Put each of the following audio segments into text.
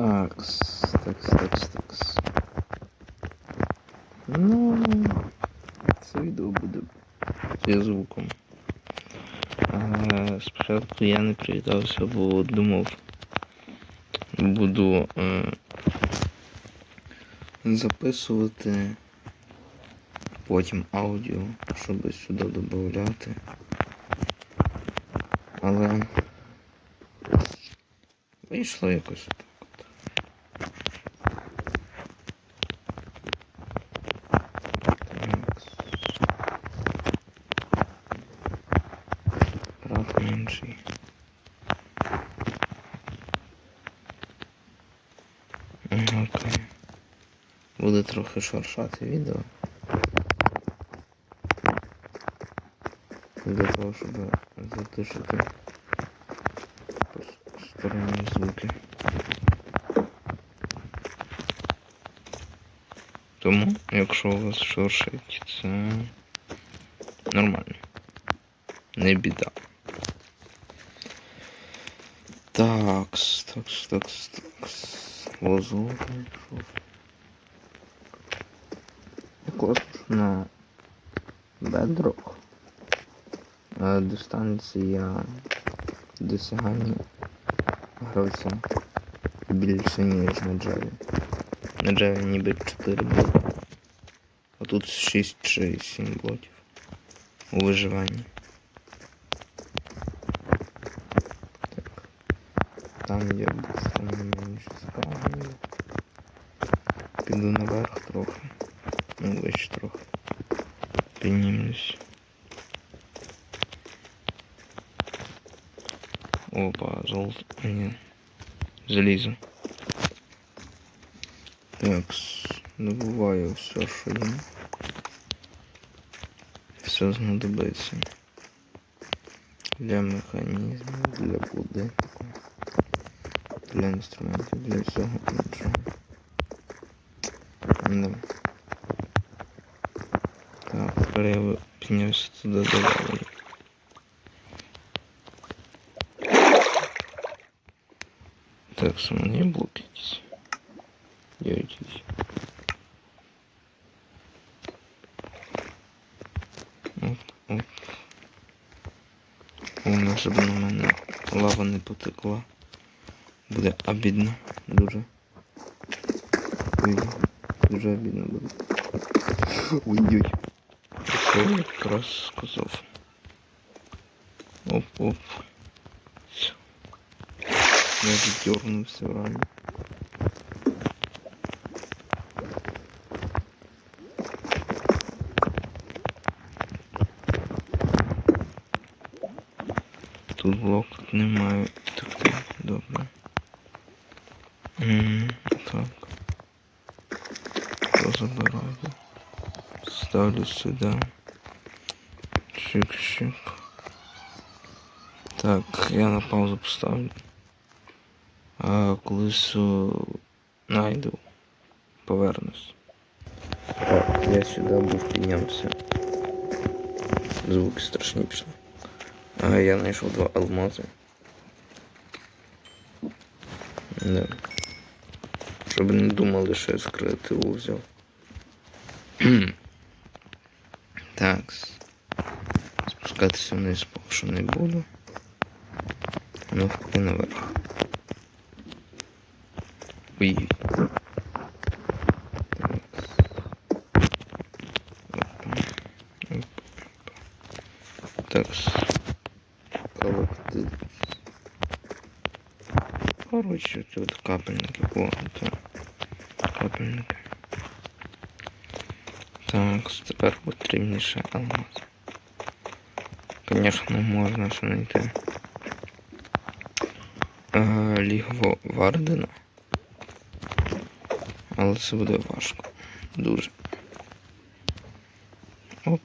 Такс, такс, такс, такс. Ну, це відео буде зі звуком. А, спочатку я не привітався, бо думав, буду е, записувати потім аудіо, щоб сюди додати. Але вийшло якось так. Так. Прав менший. Ага, Окей. Буде трохи шаршати відео. Для того, щоб затишити сторонні звуки. Тому, якщо у вас шуршить, це нормально. Не біда. Такс, такс, такс, такс. Лозовий шов. Також на бедрок. Е, Дистанція досягання гравця більше, ніж на джаві. На джаві ніби 4 блоки. А тут 6 чи 7 блоків у виживанні. Так. Там я був, менше справа. Піду наверх трохи. Ну, вище трохи. Піднімлюсь. Опа, золото. Ні. Залізо. Так, добуваю все, що є. Все знадобиться. Для механізму, для будинку, для інструментів, для всього іншого. Да. Так, тепер я піднявся туди до лаври. Так, саме є блоки якісь. Є якісь. Оп, оп. Головне, щоб на мене лава не потекла. Буде обідно. Дуже. Ой, дуже обідно буде. Ой-ой. Я якраз сказав. Оп-оп. Я віддернувся реально. Тут блок немає. Так, добре. М, Так. То забираю. Ставлю сюди. Чик-чик. Так, я на паузу поставлю. А колись найду. Повернусь. Я сюди був піднявся. Звуки страшні пішли. А я знайшов два алмази. Да. Щоб не думали, що я з креативу взяв. Так. Спускатися вниз поки що не буду. Ну, впади наверх. Ой. Так. Коротше, тут капельники. О, так. Капельники. Так, тепер потрібніше алмаз. Звісно, можна знайти лігво Вардена. Але це буде важко. Дуже. Оп.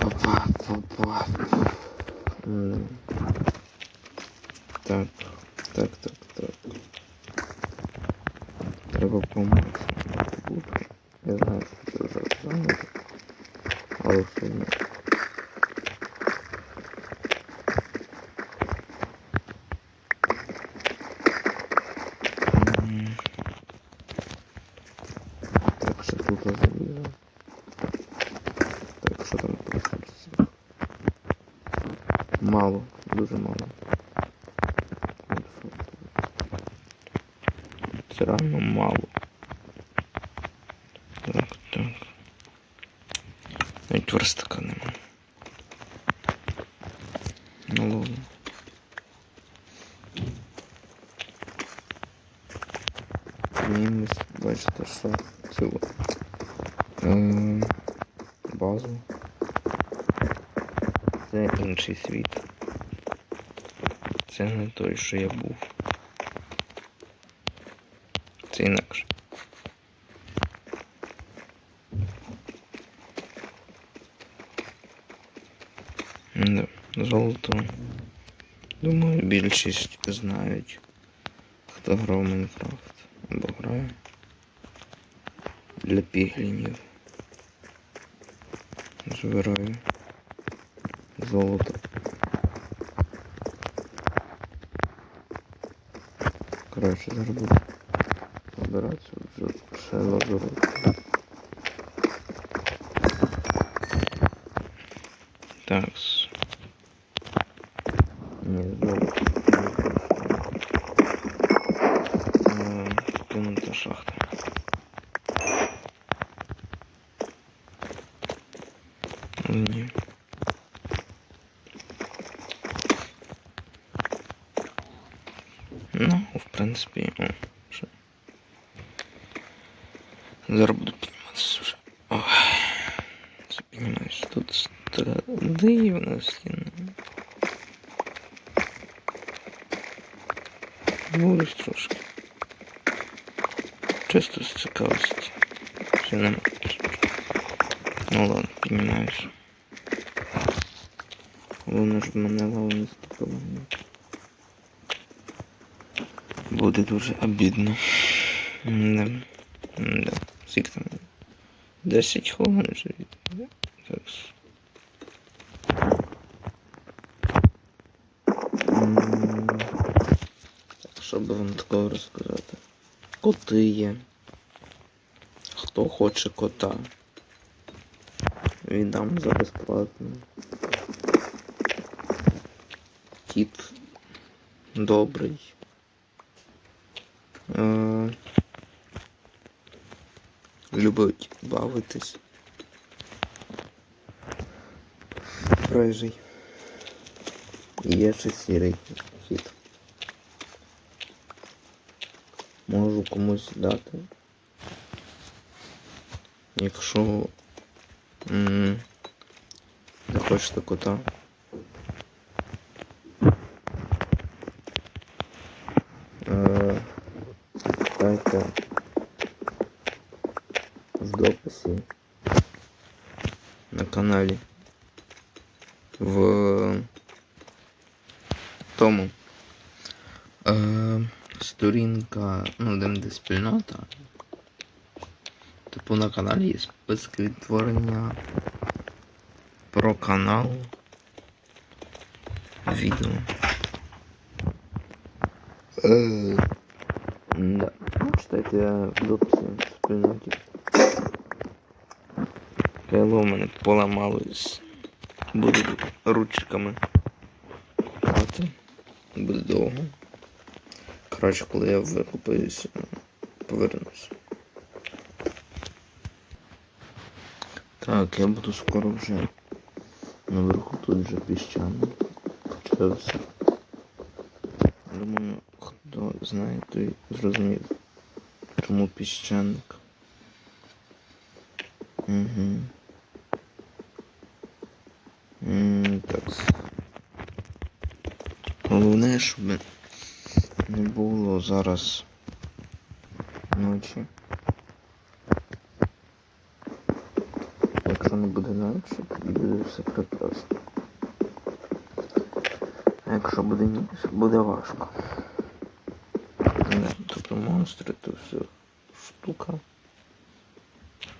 Опа, опа. М. круто забігав. Так, що там по? Мало, дуже мало. все равно мало. Так, так. Навіть верстака немає. Інший світ. Це не той, що я був. Це інакше. Да, золото. Думаю, більшість знають, хто грав Майнкрафт або грає для піглінів. Збираю золото. Коротше, зараз буду збиратися вже ще лазуру. Так. Ні, золото. Зараз буду підніматися вже. Ой. Піднімаюся. Тут дивна стіна. Борюсь трошки. Чисто з цікавості. Все нема. Ну ладно, піднімаюся. Воно ж мене лава не стукало. Буде дуже обідно. Да. Да. Скільки там? 10 хвилин вже. Так. Так, що би вам такого розказати? Коти є. Хто хоче кота? Віддам за безплатно. Кіт добрий. Е, любить бавитись. Рижий. Є ще сірий кіт. Можу комусь дати. Якщо м захочете кота. Е, Дайте в дописі на каналі в тому е, сторінка, ну, де де спільнота. Типу на каналі є список відтворення про канал відео. Е, да. Ну, читайте в дописі в спільноті. Кайло у мене поламалось. Буду ручками. Буде довго. Коротше, коли я викупаюся, повернуся. Так, я буду скоро вже наверху тут вже піщано. Почався. Думаю, хто знає, той зрозумів. Чому піщаник. Угу. М, Так. Головне, щоб не було зараз ночі. Якщо не буде ночі, тоді буде все прекрасно. А якщо буде ніч, буде важко. Не, тобто монстри, то все штука.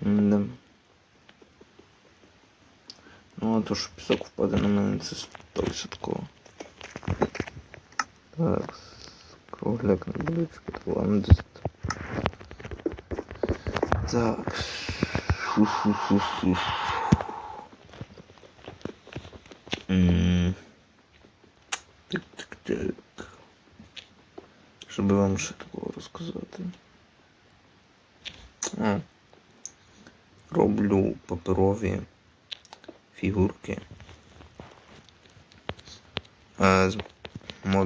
Да. Ну, а то, що пісок впаде на мене, це 100%. Кругляк на булочку, ландист. Так. Фу-фу-фу-фу. М. Тик-тик-тик. Щоб вам ще такого розказати. А. Роблю паперові фігурки е, з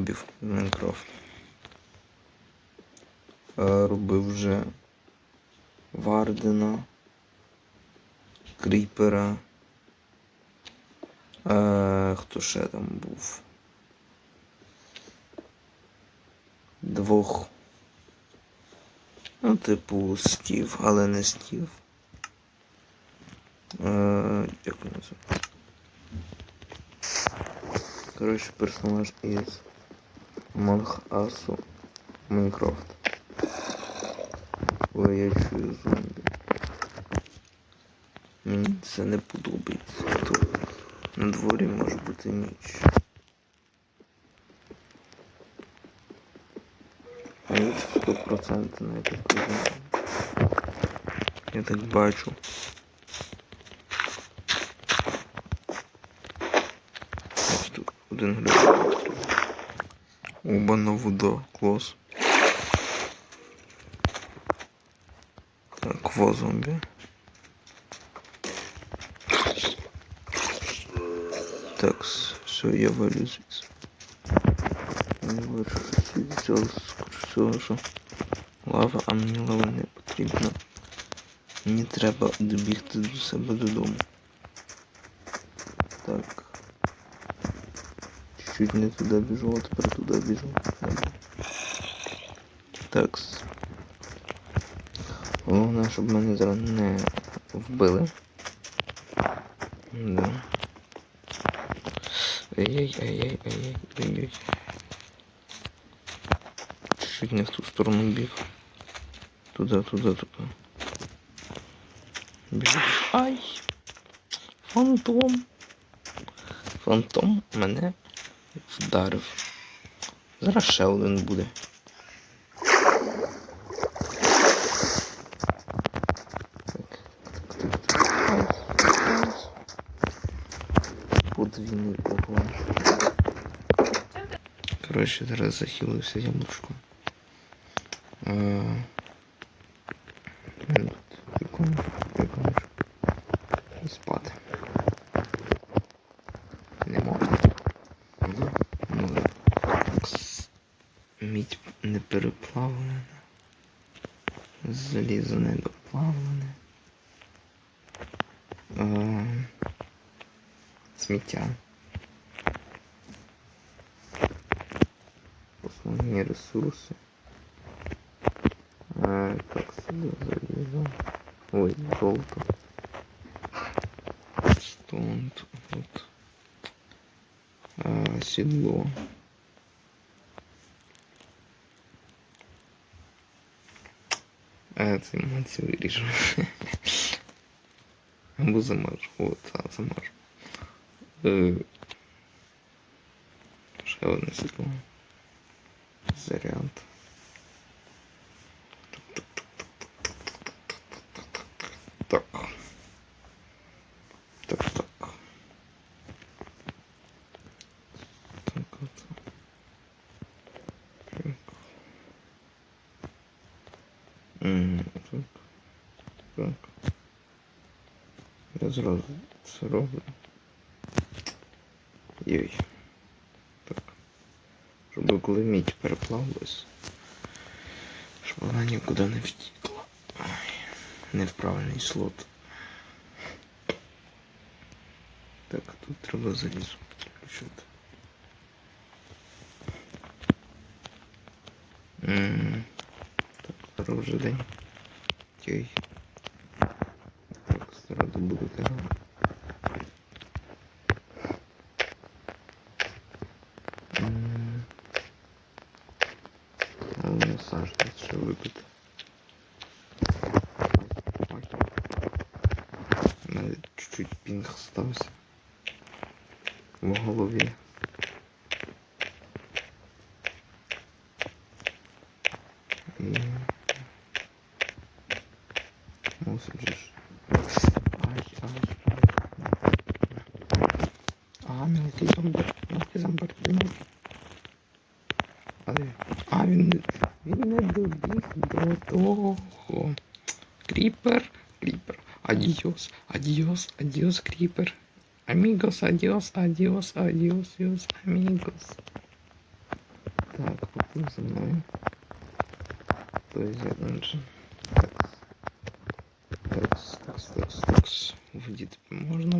мобів Майнкрафт. Е, робив вже Вардена, Кріпера. Е, хто ще там був? Двох. Ну, типу, Стів, але не Стів. Е, як називається? Коротше, персонаж із Us Майнкрафт. Ой, я чую зомбі. Мені це не подобається. То на дворі може бути ніч. А ніч 100% не так Я так бачу. Один гляд. Оба на вода. Клас. Так, во зомбі. Так, все, я валю звідси. Не вирішив від цього скоріше всього, що лава, а мені лава не потрібна. Мені треба добігти до себе додому. Так. Чуть не туди біжу, а тепер туди біжу. Так. Головне, щоб мене зараз не вбили. Да. Ай-яй-яй-яй-яй-яй. Чуть не в ту сторону біг. Туда, туда, туда. Біжу. Ай! Фантом. Фантом мене вдарив. Зараз ще один буде. Подвійний угон. Коротше, зараз захилився яблучком. сміття. Основні ресурси. А, так, сюди залізо. Ой, золото. Стон тут. А, сідло. А, це маці виріжу. Або замажу. О, це замажу. Е, Ще одне сідло. Заряд. Так. Так, так. Так. Так. Так. Так. Я зразу це роблю. Йой. Так. Щоб коли мідь переплавилась, щоб вона нікуди не втікла. Не слот. Так, тут треба залізу підключити. Так, вже день. Окей. Так, зараз добуду дерева. М, Головне мене чуть-чуть пінг стався в голові. І... Мусим же ж. Ай, ай. А, мелкий зомбар, мелкий зомбар. Але. А, він, він не добіг до того. Кріпер, кріпер. Адіос, адіос, адіос, кріпер. Амігос, адіос, адіос, адіос, адіос, амігос. Так, поплив за мною. Тобто, інше. Так. Такс, такс, такс, такс. Воді тобі можна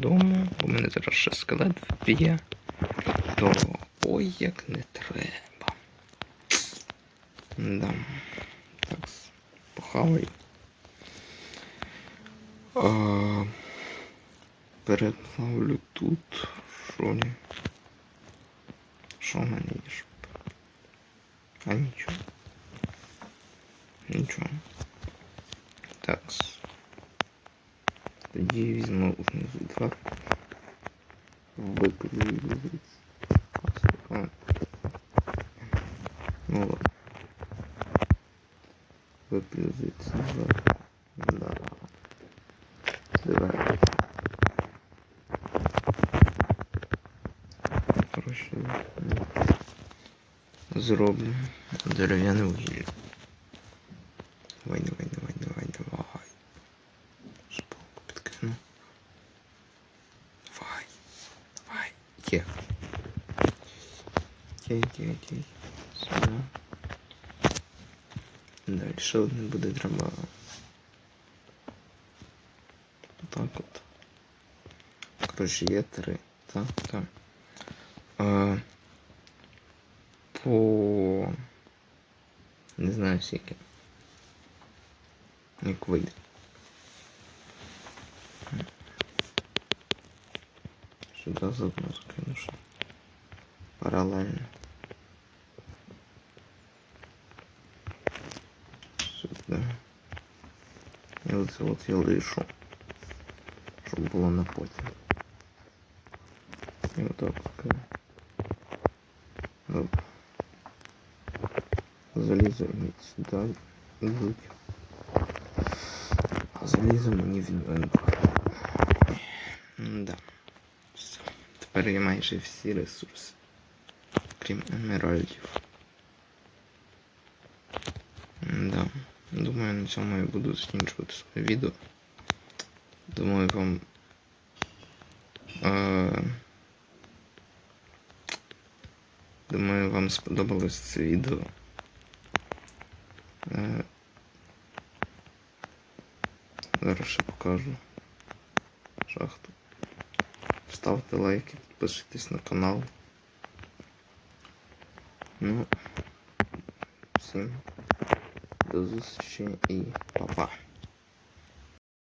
Додому, бо мене зараз ще скелет вб'є. То ой, як не треба. Да. Так, похавай. А, переплавлю тут. Що? Що мене є? А нічого. Нічого. Такс. Тоді візьму внизу два. Виклю звідси. А, Ну ладно. Виклю звідси два. Да. Давай. Коротше, ну, зроблю дерев'яне вугілля. Давай, давай, давай, давай, давай. Шпалку підкину. Давай. Давай. Є. Є, є, є. Сюди. Далі ще одне буде треба. Так от. Коротше, є три. Так, так. Е, по. Не знаю скільки. Як вийде. Сюди заодно закину ще. Паралельно. Сюди. І оце от я лишу. Щоб було на потім. І отак таке. Залізо мені сюди йдуть. А залізо мені в інвентар. Да. Все. Тепер я майже всі ресурси. Крім емеральдів. Да. Думаю, на цьому я буду закінчувати своє відео. Думаю, вам. Е... Думаю, вам сподобалось це відео. Е... Зараз ще покажу шахту. Ставте лайки, підписуйтесь на канал. Ну, всім до зустрічі і па-па.